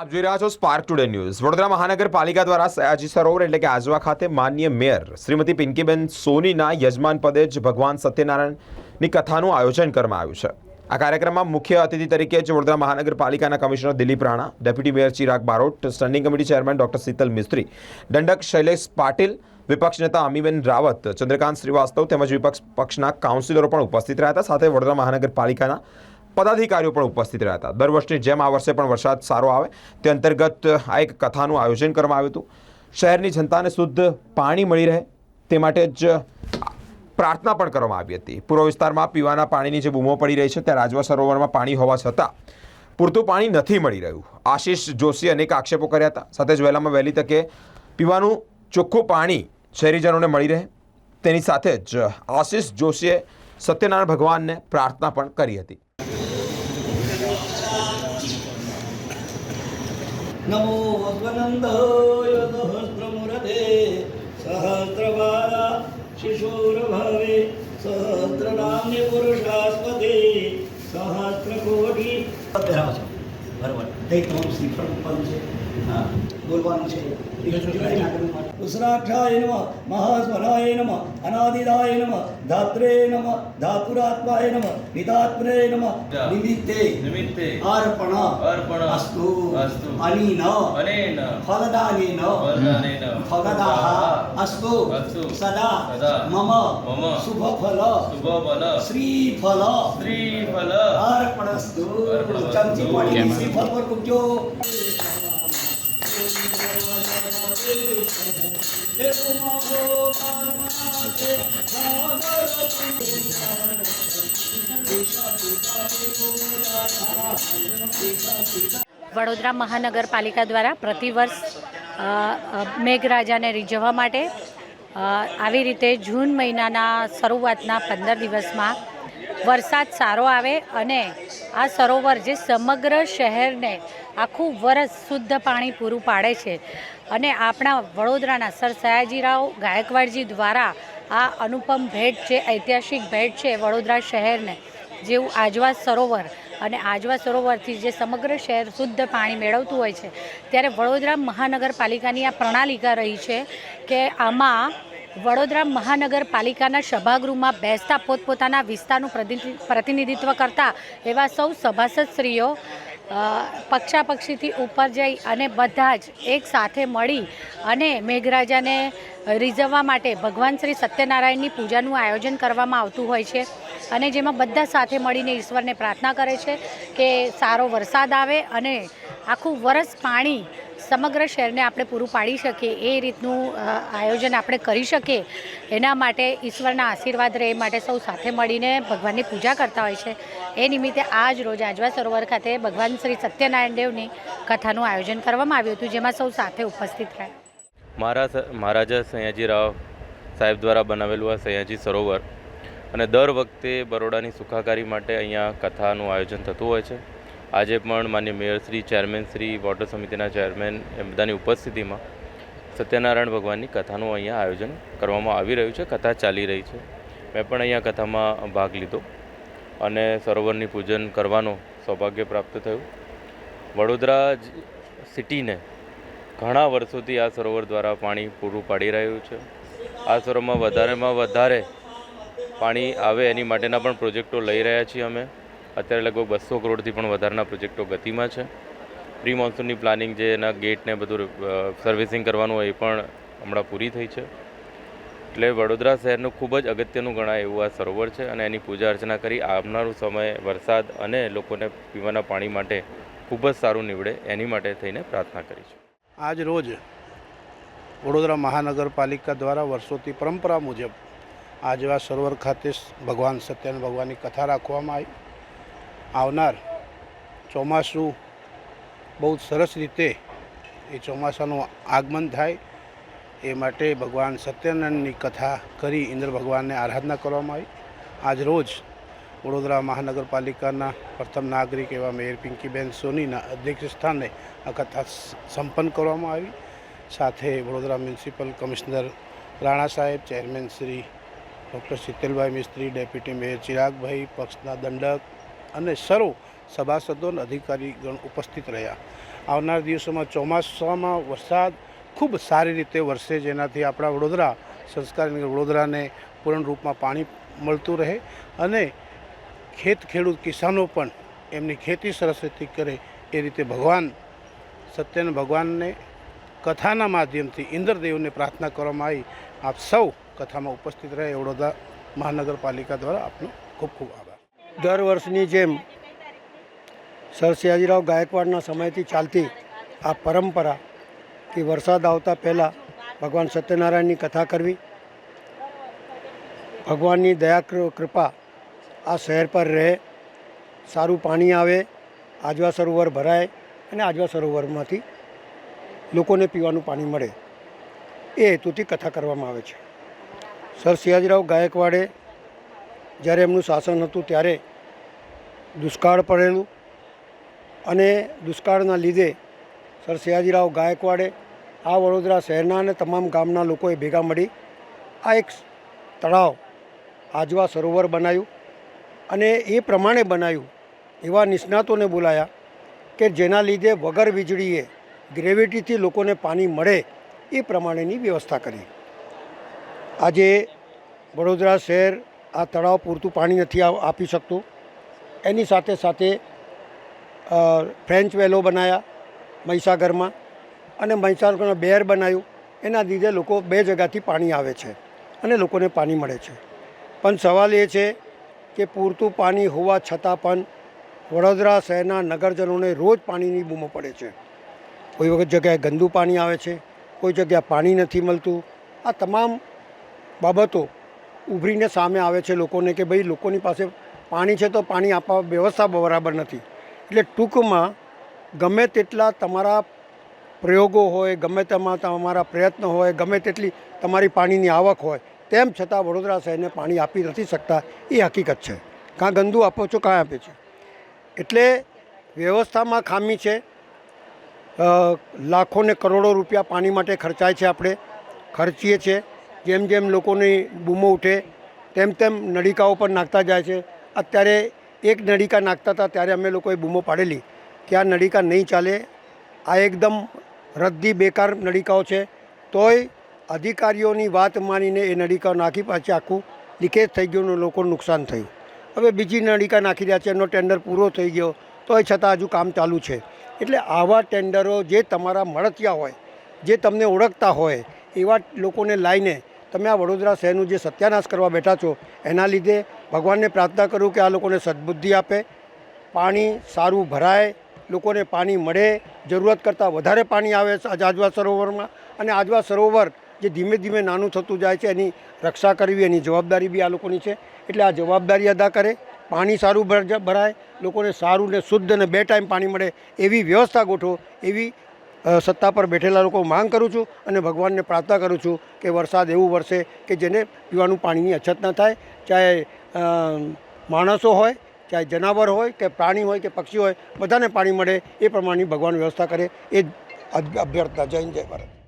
આપ જોઈ રહ્યા છો સ્પાર્ક ટુડે ન્યૂઝ વડોદરા મહાનગરપાલિકા દ્વારા સયાજી સરોવર એટલે કે આજવા ખાતે માન્ય મેયર શ્રીમતી પિંકીબેન સોનીના યજમાન પદે જ ભગવાન સત્યનારાયણની કથાનું આયોજન કરવામાં આવ્યું છે. આ કાર્યક્રમમાં મુખ્ય અતિથિ તરીકે જ વડોદરા મહાનગરપાલિકાના commissioner Dilip Rana, deputy mayor Chirag Barot, standing committee chairman doctor Shital Mistry, દંડક શૈલેષ પાટીલ, વિપક્ષ નેતા અમીબેન રાવત, ચંદ્રકાંત શ્રીવાસ્તવ તેમજ વિપક્ષ પક્ષના કાઉન્સિલરો પણ ઉપસ્થિત રહ્યા હતા. સાથે વડોદરા મહાનગરપાલિકાના પદાધિકારીઓ પણ ઉપસ્થિત રહ્યા હતા. દર વર્ષની જેમ આ વર્ષે પણ વરસાદ સારો આવે. તે અંતર્ગત આ એક કથાનું આયોજન કરવામાં આવ્યું હતું. શહેરની જનતાને શુદ્ધ પાણી મળી રહે તે માટે જ પ્રાર્થના પણ કરવામાં આવી હતી. પૂર્વ વિસ્તારમાં પીવાના પાણીની જે બૂમો પડી રહી છે, ત્યાં રાજવા સરોવરમાં પાણી હોવા છતાં પૂરતું પાણી નથી મળી રહ્યું. આશીષ જોશી અનેક આક્ષેપો કર્યા હતા. સાથે જ વહેલામાં વહેલી તકે પીવાનું ચોખ્ખું પાણી શહેરીજનોને મળી રહે. તેની સાથે જ આશીષ જોશીએ સત્યનારાયણ ભગવાનને પ્રાર્થના પણ કરી હતી. વસ્વનંદાય સહસ્રમૂર્તે સહસ્રવારા શિશોર્ભવે સહસ્રનામ્ય પુરુષાસ્પદે સહસ્રકોટિ પહેરાવો છો બરાબર તે તમામ શ્રીફળ પણ છે હા બોલવાનું છે ઉસરાક્ષાય નમ મહાસ્વરાય નમ અનાદિદાય નમ ધાત્રે નમ ધાતુરાત્માય નમ નિતાત્મને નમ નિમિત્તે નિમિત્તે અર્પણ અર્પણ અસ્તુ અસ્તુ અનીન અનેન ફલદાનેન ફલદાનેન ફલદાः અસ્તુ અસ્તુ સદા સદા મમ મમ શ્રી ફલ શ્રીફલ શ્રીફલ અર્પણસ્તુ અર્પણસ્તુ. ચમચી શ્રી ફલ પર મૂકજો વડોદરા મહાનગરપાલિકા દ્વારા પ્રતિવર્ષ મેઘરાજાને રીઝવવા માટે આવી રીતે જૂન મહિનાના શરૂઆતના પંદર દિવસમાં વરસાદ સારો આવે અને આ સરોવર જે સમગ્ર શહેરને આખું વરસ શુદ્ધ પાણી પૂરું પાડે છે. અને આપણા વડોદરાના સર સયાજીરાવ ગાયકવાડજી દ્વારા આ અનુપમ ભેટ છે, ઐતિહાસિક ભેટ છે વડોદરા શહેરને, જેવું આજવા સરોવર અને આજવા સરોવરથી જે સમગ્ર શહેર શુદ્ધ પાણી મેળવતું હોય છે. ત્યારે વડોદરા મહાનગરપાલિકાની આ પ્રણાલિકા રહી છે કે આમાં વડોદરા મહાનગરપાલિકાના સભાગૃહમાં બેસતા પોતપોતાના વિસ્તારનું પ્રતિનિધિ- પ્રતિનિધિત્વ કરતા એવા સૌ સભાસદશ્રીઓ પક્ષાપક્ષીથી ઉપર જઈ અને બધા જ એક સાથે મળી અને મેઘરાજાને રીઝવવા માટે ભગવાન શ્રી સત્યનારાયણની પૂજાનું આયોજન કરવામાં આવતું હોય છે. અને જેમાં બધા સાથે મળીને ઈશ્વરને પ્રાર્થના કરે છે કે સારો વરસાદ આવે અને આખું વરસ પાણી સમગ્ર શહેરને આપણે પૂરું પાડી શકીએ, એ રીતનું આયોજન આપણે કરી શકીએ. એના માટે ઈશ્વરના આશીર્વાદ રહે માટે સૌ સાથે મળીને ભગવાનની પૂજા કરતા હોય છે. એ નિમિત્તે આજ રોજ આજવા સરોવર ખાતે ભગવાન શ્રી સત્યનારાયણ દેવની કથાનું આયોજન કરવામાં આવ્યું હતું, જેમાં સૌ સાથે ઉપસ્થિત રહ્યા. મહારાજ મહારાજા સયાજીરાવ સાહેબ દ્વારા બનાવેલું આ સયાજી સરોવર અને દર વખતે બરોડાની સુખાકારી માટે અહીંયા કથાનું આયોજન થતું હોય છે. આજે પણ માન્ય mayor Shri, chairman Shri, water સમિતિના ચેરમેન એ બધાની ઉપસ્થિતિમાં સત્યનારાયણ ભગવાનની કથાનું અહીંયા આયોજન કરવામાં આવી રહ્યું છે, કથા ચાલી રહી છે. મેં પણ અહીંયા કથામાં ભાગ લીધો અને સરોવરની પૂજન કરવાનો સૌભાગ્ય પ્રાપ્ત થયું. વડોદરા સિટીને ઘણા વર્ષોથી આ સરોવર દ્વારા પાણી પૂરું પાડી રહ્યું છે. આ સરોવરમાં વધારેમાં વધારે પાણી આવે એની માટેના પણ પ્રોજેક્ટો લઈ રહ્યા છીએ અમે. અત્યારે લગભગ બસો કરોડથી પણ વધારેના પ્રોજેક્ટો ગતિમાં છે. પ્રી મોન્સૂનની પ્લાનિંગ જે એના ગેટને બધું સર્વિસિંગ કરવાનું હોય એ પણ હમણાં પૂરી થઈ છે. એટલે વડોદરા શહેરનું ખૂબ જ અગત્યનું ગણાય એવું આ સરોવર છે અને એની પૂજા અર્ચના કરી આવનારું સમય વરસાદ અને લોકોને પીવાના પાણી માટે ખૂબ જ સારું નીવડે એની માટે થઈને પ્રાર્થના કરી છે. આજ રોજ વડોદરા મહાનગરપાલિકા દ્વારા વર્ષોથી પરંપરા મુજબ આજવા સરોવર ખાતે ભગવાન સત્યનારાયણ ભગવાનની કથા રાખવામાં આવી. આવનાર ચોમાસું બહુ સરસ રીતે એ ચોમાસાનું આગમન થાય. એ માટે ભગવાન સત્યનારાયણની કથા કરી ઇન્દ્ર ભગવાનને આરાધના કરવામાં આવી. આજ રોજ વડોદરા મહાનગરપાલિકાના પ્રથમ નાગરિક એવા મેયર પિંકીબેન સોનીના અધ્યક્ષ સ્થાને આ કથા સંપન્ન કરવામાં આવી. સાથે વડોદરા મ્યુનિસિપલ કમિશનર રાણા સાહેબ, ચેરમેન શ્રી ડૉક્ટર શીતલભાઈ મિસ્ત્રી, ડેપ્યુટી મેયર ચિરાગભાઈ, પક્ષના દંડક અને સર્વ સભાસદો અને અધિકારીગણ ઉપસ્થિત રહ્યા. આવનાર દિવસોમાં ચોમાસામાં વરસાદ ખૂબ સારી રીતે વરસે, જેનાથી આપણા વડોદરા સંસ્કારી વડોદરાને પૂર્ણ રૂપમાં પાણી મળતું રહે અને ખેત ખેડૂત કિસાનો પણ એમની ખેતી સરસ રીતે કરે એ રીતે ભગવાન સત્યના ભગવાનને કથાના માધ્યમથી ઇન્દ્રદેવને પ્રાર્થના કરવામાં આવી. આપ સૌ કથામાં ઉપસ્થિત રહે વડોદરા મહાનગરપાલિકા દ્વારા આપનો ખૂબ ખૂબ આભાર. દર વર્ષની જેમ સર સયાજીરાવ ગાયકવાડના સમયથી ચાલતી આ પરંપરા કે વરસાદ આવતા પહેલાં ભગવાન સત્યનારાયણની કથા કરવી, ભગવાનની દયા કૃપા આ શહેર પર રહે, સારું પાણી આવે, આજવા સરોવર ભરાય અને આજવા સરોવરમાંથી લોકોને પીવાનું પાણી મળે. એ હેતુથી કથા કરવામાં આવે છે. સર સયાજીરાવ ગાયકવાડે જ્યારે એમનું શાસન હતું ત્યારે દુષ્કાળ પડેલું અને દુષ્કાળના લીધે સર સયાજીરાવ ગાયકવાડે આ વડોદરા શહેરના અને તમામ ગામના લોકોએ ભેગા મળી આ એક તળાવ આજવા સરોવર બનાવ્યું અને એ પ્રમાણે બનાવ્યું એવા નિષ્ણાતોને બોલાયા કે જેના લીધે વગર વીજળીએ ગ્રેવિટીથી લોકોને પાણી મળે એ પ્રમાણેની વ્યવસ્થા કરી. આજે વડોદરા શહેર આ તળાવ પૂરતું પાણી નથી આપી શકતું. એની સાથે સાથે ફ્રેન્ચ વેલો બનાવ્યા મહીસાગરમાં અને મહીસાગરમાં બેર બનાવ્યું એના લીધે લોકો બે જગાથી પાણી આવે છે અને લોકોને પાણી મળે છે. પણ સવાલ એ છે કે પૂરતું પાણી હોવા છતાં પણ વડોદરા શહેરના નગરજનોને રોજ પાણીની બૂમો પડે છે. કોઈ વખત જગ્યાએ ગંદુ પાણી આવે છે, કોઈ જગ્યાએ પાણી નથી મળતું. આ તમામ બાબતો ઉભરીને સામે આવે છે લોકોને કે ભાઈ લોકોની પાસે પાણી છે તો પાણી આપવા વ્યવસ્થા બરાબર નથી. એટલે ટૂંકમાં ગમે તેટલા તમારા પ્રયોગો હોય, ગમે તેમાં તમારા પ્રયત્ન હોય, ગમે તેટલી તમારી પાણીની આવક હોય, તેમ છતાં વડોદરા શહેરને પાણી આપી નથી શકતા, એ હકીકત છે. કાં ગંદુ આપો છો, કાં આપે છે? એટલે વ્યવસ્થામાં ખામી છે. લાખો ને કરોડો રૂપિયા પાણી માટે ખર્ચાય છે આપણે, ખર્ચીએ છીએ. જેમ જેમ લોકોની બૂમો ઉઠે, તેમ તેમ નળિકાઓ પણ નાખતા જાય છે. અત્યારે એક નળિકા નાખતા હતા, ત્યારે અમે લોકોએ બૂમો પાડેલી કે આ નળિકા નહીં ચાલે. આ એકદમ રદ્દી બેકાર નળિકાઓ છે. તોય અધિકારીઓની વાત માનીને એ નળિકાઓ નાખી પાછી આખું લીકેજ થઈ ગયું અને લોકોનું નુકસાન થયું. હવે બીજી નળિકા નાખી રહ્યા છે, એનો ટેન્ડર પૂરો થઈ ગયો, તોય છતાં હજુ કામ ચાલુ છે. એટલે આવા ટેન્ડરો જે તમારા મળતિયા હોય, જે તમને ઓળખતા હોય, એવા લોકોને લાવીને તમે આ વડોદરા શહેરનું જે સત્યાનાશ કરવા બેઠા છો, એના લીધે ભગવાનને પ્રાર્થના કરું કે આ લોકોને સદબુદ્ધિ આપે, પાણી સારું ભરાય, લોકોને પાણી મળે જરૂરત કરતાં વધારે પાણી આવે આજવા સરોવરમાં. અને આજવા સરોવર જે ધીમે ધીમે નાનું થતું જાય છે, એની રક્ષા કરવી, એની જવાબદારી બી આ લોકોની છે. એટલે આ જવાબદારી અદા કરે, પાણી સારું ભર- ભરાય, લોકોને સારું ને શુદ્ધ અને બે ટાઈમ પાણી મળે એવી વ્યવસ્થા ગોઠવો, એવી સત્તા પર બેઠેલા લોકો માંગ કરું છું અને ભગવાનને પ્રાર્થના કરું છું કે વરસાદ એવું વરસે કે જેને પીવાનું પાણીની અછત ન થાય. ચાહે માણસો હોય, ચાહે જનાવર હોય, કે પ્રાણી હોય, કે પક્ષી હોય, બધાને પાણી મળે એ પ્રમાણની ભગવાન વ્યવસ્થા કરે. એ અભ્યર્થના. જય જય ભારત.